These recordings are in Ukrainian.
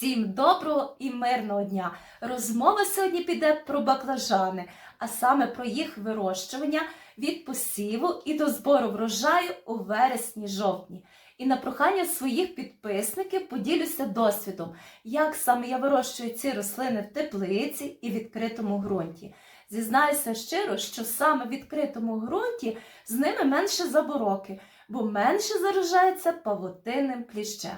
Всім доброго і мирного дня! Розмова сьогодні піде про баклажани, а саме про їх вирощування від посіву і до збору врожаю у вересні-жовтні. І на прохання своїх підписників поділюся досвідом, як саме я вирощую ці рослини в теплиці і відкритому ґрунті. Зізнаюся щиро, що саме в відкритому ґрунті з ними менше забороки, бо менше заражається павутинним кліщем.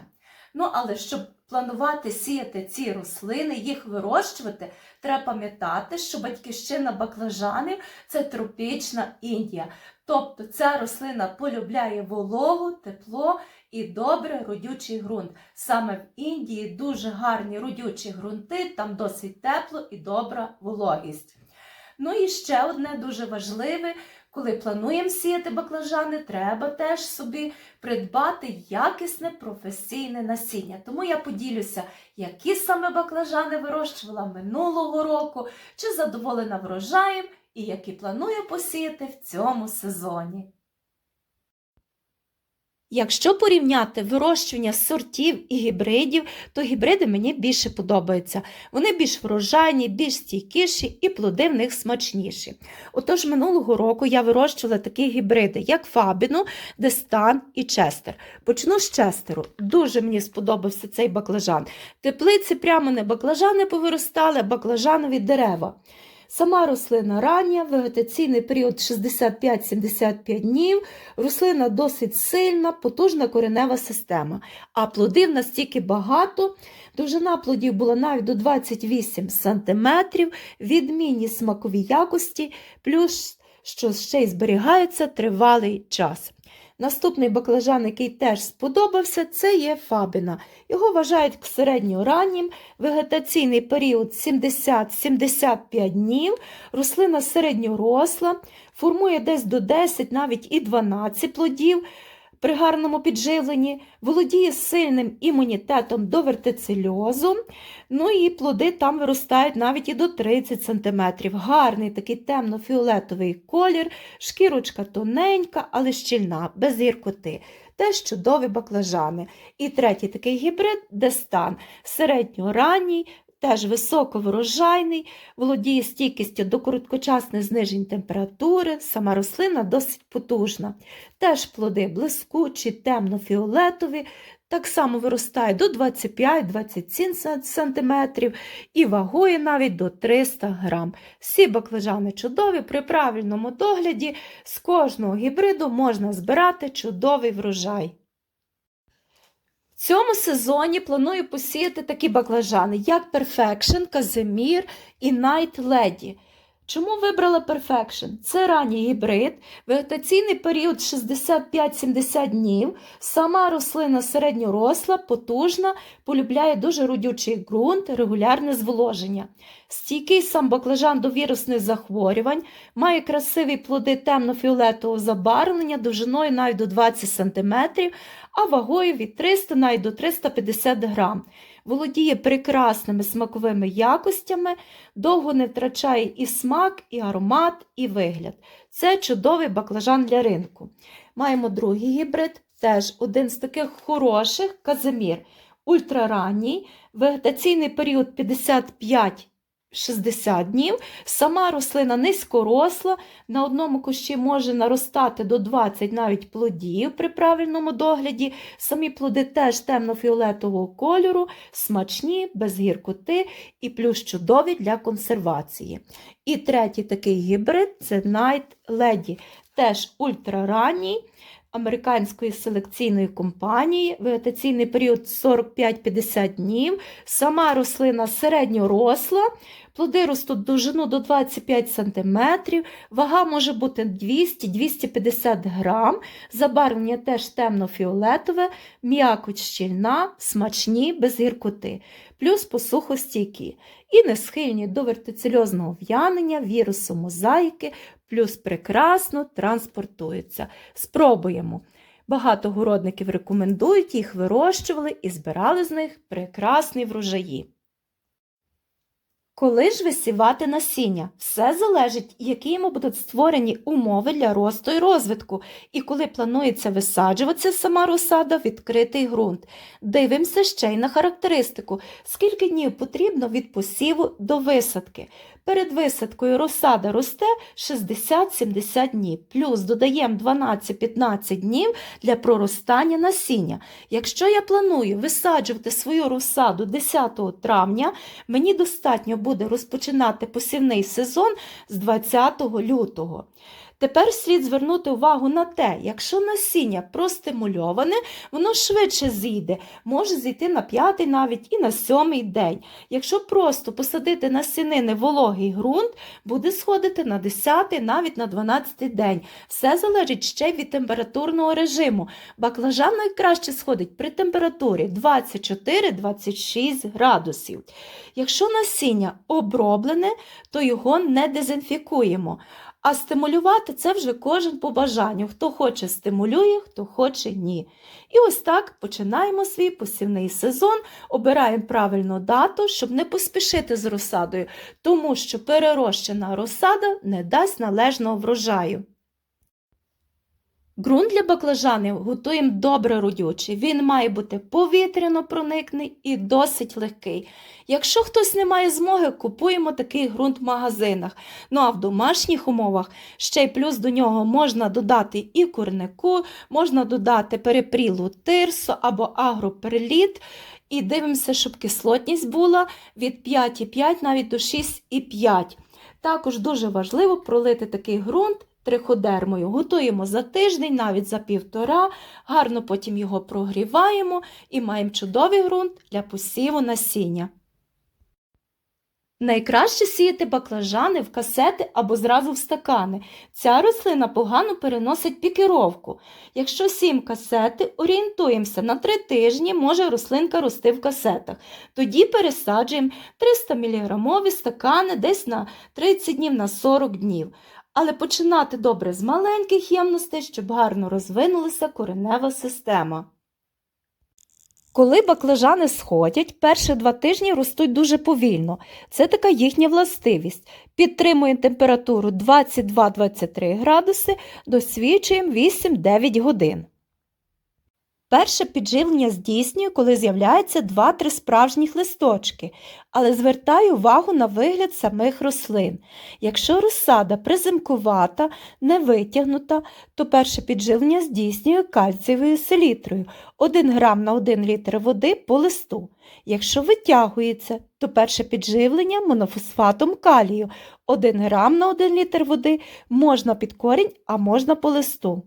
Ну, але щоб планувати сіяти ці рослини, їх вирощувати, треба пам'ятати, що батьківщина баклажанів це тропічна Індія. Тобто ця рослина полюбляє вологу, тепло і добре родючий ґрунт. Саме в Індії дуже гарні родючі ґрунти, там досить тепло і добра вологість. Ну і ще одне дуже важливе, коли плануємо сіяти баклажани, треба теж собі придбати якісне професійне насіння. Тому я поділюся, які саме баклажани вирощувала минулого року, чи задоволена врожаєм і які планую посіяти в цьому сезоні. Якщо порівняти вирощування сортів і гібридів, то гібриди мені більше подобаються. Вони більш врожайні, більш стійкіші і плоди в них смачніші. Отож, минулого року я вирощувала такі гібриди, як Фабіну, Дестан і Честер. Почну з Честеру. Дуже мені сподобався цей баклажан. Теплиці прямо не баклажани повиростали, а баклажанові дерева. Сама рослина рання, вегетаційний період 65-75 днів, рослина досить сильна, потужна коренева система. А плодів настільки багато, довжина плодів була навіть до 28 см, відмінні смакові якості, плюс що ще й зберігається тривалий час. Наступний баклажан, який теж сподобався, це є фабіна. Його вважають середньораннім, вегетаційний період 70-75 днів, рослина середньоросла, формує десь до 10, навіть і 12 плодів при гарному підживленні, володіє сильним імунітетом до вертицельозу, ну і плоди там виростають навіть і до 30 см. Гарний такий темно-фіолетовий колір, шкірочка тоненька, але щільна, без гіркоти. Теж чудові баклажани. І третій такий гібрид дестан, середньоранній, теж високоврожайний, володіє стійкістю до короткочасних знижень температури, сама рослина досить потужна. Теж плоди блискучі, темно-фіолетові, так само виростає до 25-27 см і вагою навіть до 300 г. Всі баклажани чудові, при правильному догляді з кожного гібриду можна збирати чудовий врожай. Цьому сезоні планую посіяти такі баклажани, як Perfection, Казимір і Night Lady. Чому вибрала Perfection? Це ранній гібрид, вегетаційний період 65-70 днів, сама рослина середньоросла, потужна, полюбляє дуже родючий ґрунт, регулярне зволоження. Стійкий сам баклажан до вірусних захворювань, має красиві плоди темно-фіолетового забарвлення, довжиною навіть до 20 см, а вагою від 300 навіть до 350 грам. Володіє прекрасними смаковими якостями, довго не втрачає і смак, і аромат, і вигляд. Це чудовий баклажан для ринку. Маємо другий гібрид, теж один з таких хороших казимір, ультраранній, вегетаційний період 55 60 днів. Сама рослина низькоросла, на одному кущі може наростати до 20 навіть плодів при правильному догляді. Самі плоди теж темно-фіолетового кольору, смачні, без гіркоти і плюс чудові для консервації. І третій такий гібрид це Night Lady, теж ультраранній. Американської селекційної компанії, вегетаційний період 45-50 днів, сама рослина середньоросла, плоди ростуть довжину до 25 см, вага може бути 200-250 грам, забарвлення теж темно-фіолетове, м'якоть щільна, смачні, без гіркоти, плюс посухостійкі і не схильні до вертицельозного в'янення, вірусу мозаїки, плюс прекрасно транспортуються. Спробуємо. Багато городників рекомендують, їх вирощували і збирали з них прекрасні врожаї. Коли ж висівати насіння? Все залежить, які йому будуть створені умови для росту і розвитку, і коли планується висаджуватися сама розсада в відкритий ґрунт. Дивимося ще й на характеристику, скільки днів потрібно від посіву до висадки. Перед висадкою розсада росте 60-70 днів, плюс додаємо 12-15 днів для проростання насіння. Якщо я планую висаджувати свою розсаду 10 травня, мені достатньо буде розпочинати посівний сезон з 20 лютого. Тепер слід звернути увагу на те, якщо насіння простимульоване, воно швидше зійде, може зійти на п'ятий навіть і на сьомий день. Якщо просто посадити насінини в вологий ґрунт, буде сходити на 10 навіть на 12 день. Все залежить ще від температурного режиму. Баклажан найкраще сходить при температурі 24-26 градусів. Якщо насіння оброблене, то його не дезінфікуємо. А стимулювати це вже кожен по бажанню. Хто хоче стимулює, хто хоче ні. І ось так починаємо свій посівний сезон, обираємо правильну дату, щоб не поспішити з розсадою, тому що перерощена розсада не дасть належного врожаю. Ґрунт для баклажанів готуємо добре родючий. Він має бути повітряно проникний і досить легкий. Якщо хтось не має змоги, купуємо такий ґрунт в магазинах. Ну а в домашніх умовах ще й плюс до нього можна додати і курнику, можна додати перепрілу тирсу або агроперліт. І дивимося, щоб кислотність була від 5,5 навіть до 6,5. Також дуже важливо пролити такий ґрунт триходермою. Готуємо за тиждень, навіть за півтора, гарно потім його прогріваємо і маємо чудовий ґрунт для посіву насіння. Найкраще сіяти баклажани в касети або зразу в стакани. Ця рослина погано переносить пікіровку. Якщо сім касети, орієнтуємося на три тижні може рослинка рости в касетах. Тоді пересаджуємо 300 мг стакани десь на 30 днів на 40 днів. Але починати добре з маленьких ємностей, щоб гарно розвинулася коренева система. Коли баклажани сходять, перші два тижні ростуть дуже повільно. Це така їхня властивість. Підтримуємо температуру 22-23 градуси, досвідчуємо 8-9 годин. Перше підживлення здійснюю, коли з'являється 2-3 справжніх листочки, але звертаю увагу на вигляд самих рослин. Якщо розсада приземкувата, не витягнута, то перше підживлення здійснюю кальцієвою селітрою 1 грам на 1 літр води по листу. Якщо витягується, то перше підживлення монофосфатом калію 1 грам на 1 літр води можна під корінь, а можна по листу.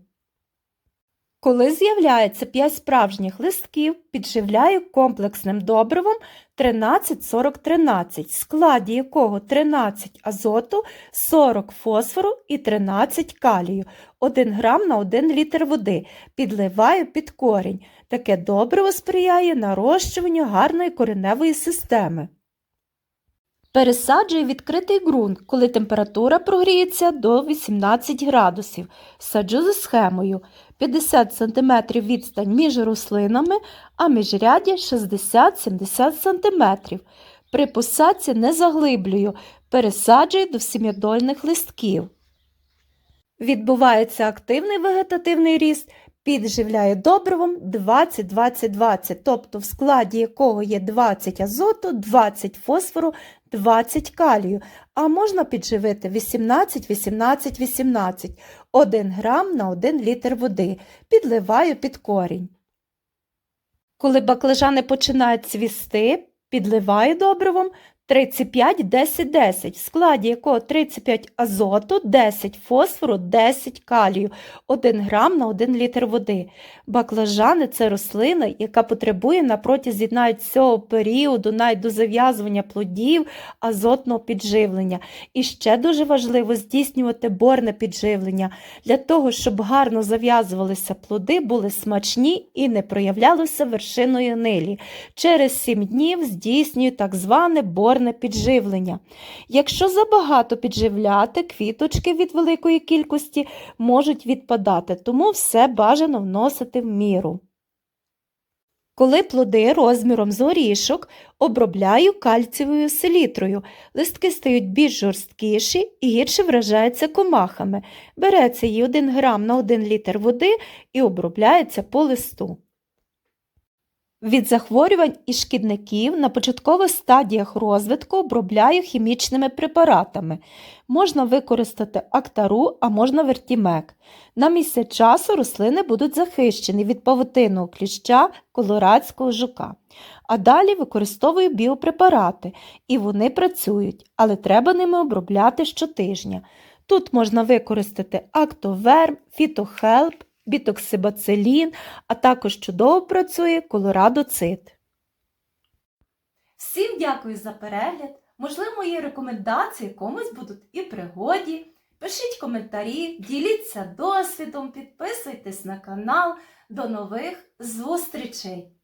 Коли з'являється 5 справжніх листків, підживляю комплексним добривом 13-40-13, в складі якого 13 азоту, 40 фосфору і 13 калію, 1 грам на 1 літр води. Підливаю під корінь. Таке добриво сприяє нарощуванню гарної кореневої системи. Пересаджую відкритий ґрунт, коли температура прогріється до 18 градусів. Саджу за схемою 50 см відстань між рослинами, а міжряддя 60-70 см. При посадці не заглиблюю, пересаджую до всім'ядольних листків. Відбувається активний вегетативний ріст, підживляю добривом 20-20-20, тобто в складі якого є 20 азоту, 20 фосфору, 20 калію, а можна підживити 18-18-18, 1 грам на 1 літр води. Підливаю під корінь. Коли баклажани починають цвісти, підливаю добривом 35-10-10, в складі якого 35 азоту, 10 фосфору, 10 калію, 1 грам на 1 літр води. Баклажани це рослина, яка потребує на протязі навіть цього періоду, навіть до зав'язування плодів, азотного підживлення. І ще дуже важливо здійснювати борне підживлення для того, щоб гарно зав'язувалися плоди, були смачні і не проявлялося вершиною нилі. Через 7 днів здійснюю так зване борне підживлення. Якщо забагато підживляти, квіточки від великої кількості можуть відпадати, тому все бажано вносити в міру. Коли плоди розміром з горішок, обробляю кальцієвою селітрою. Листки стають більш жорсткіші і гірше вражаються комахами. Береться її 1 грам на 1 літр води і обробляється по листу. Від захворювань і шкідників на початкових стадіях розвитку обробляю хімічними препаратами. Можна використати актару, а можна вертімек. На місяць часу рослини будуть захищені від павутинного кліща колорадського жука. А далі використовую біопрепарати, і вони працюють, але треба ними обробляти щотижня. Тут можна використати актоверм, фітохелп, бітоксибацилін, а також чудово працює колорадоцит. Всім дякую за перегляд. Можливо, мої рекомендації комусь будуть і пригоді. Пишіть коментарі, діліться досвідом, підписуйтесь на канал. До нових зустрічей!